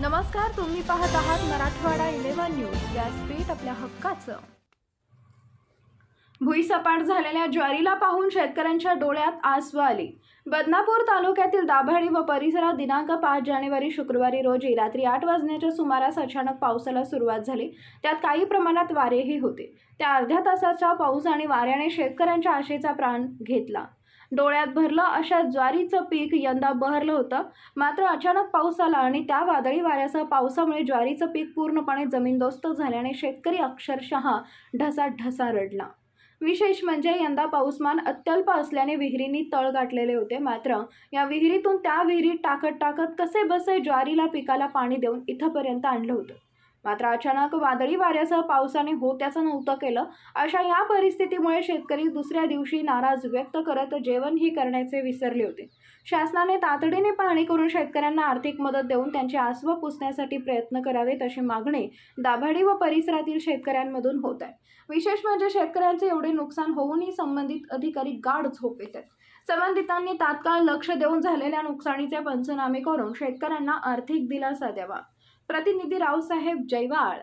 नमस्कार तुम्ही पाहत आहात मराठवाडा इलेव्हन न्यूज. व्यासपीठ आपल्या हक्काचं. भुईसपाट झालेल्या ज्वारीला पाहून शेतकऱ्यांच्या डोळ्यात आसू आली. बदनापूर तालुक्यातील दाभाडी व परिसरात दिनांक पाच जानेवारी शुक्रवारी रोजी रात्री आठ वाजण्याच्या सुमारास अचानक पावसाला सुरुवात झाली. त्यात काही प्रमाणात वारेही होते. त्या अर्ध्या तासाचा पाऊस आणि वाऱ्याने शेतकऱ्यांच्या आशेचा प्राण घेतला. डोळ्यात भरलं अशा ज्वारीचं पीक यंदा बहरलं होतं. मात्र अचानक पाऊस आला आणि त्या वादळी वाऱ्यासह पावसामुळे ज्वारीचं पीक पूर्णपणे जमीनदोस्त झाल्याने शेतकरी अक्षरशः ढसाढसा रडला. विशेष म्हणजे यंदा पाऊसमान अत्यल्प असल्याने विहिरींनी तळ गाठलेले होते. मात्र या विहिरीतून त्या विहिरीत टाकत टाकत कसे बसे ज्वारीला पिकाला पाणी देऊन इथंपर्यंत आणलं होतं? मात्र अचानक वादळी वाऱ्यासह पावसाने होत्याचं नव्हतं केलं. अशा या परिस्थितीमुळे शेतकरी दुसऱ्या दिवशी नाराज व्यक्त करत जेवणही करण्याचे विसरले होते. शासनाने तातडीने पाहणी करून शेतकऱ्यांना आर्थिक मदत देऊन त्यांची आसवं पुसण्यासाठी प्रयत्न करावेत अशी मागणी दाभाडी व परिसरातील शेतकऱ्यांमधून होत आहे. विशेष म्हणजे शेतकऱ्यांचे एवढे नुकसान होऊनही संबंधित अधिकारी गाढ झोपेत आहेत संबंधितांनी तात्काळ लक्ष देऊन झालेल्या नुकसानीचे पंचनामे करून शेतकऱ्यांना आर्थिक दिलासा द्यावा. प्रतिनिधी रावसाहेब जयवाळ.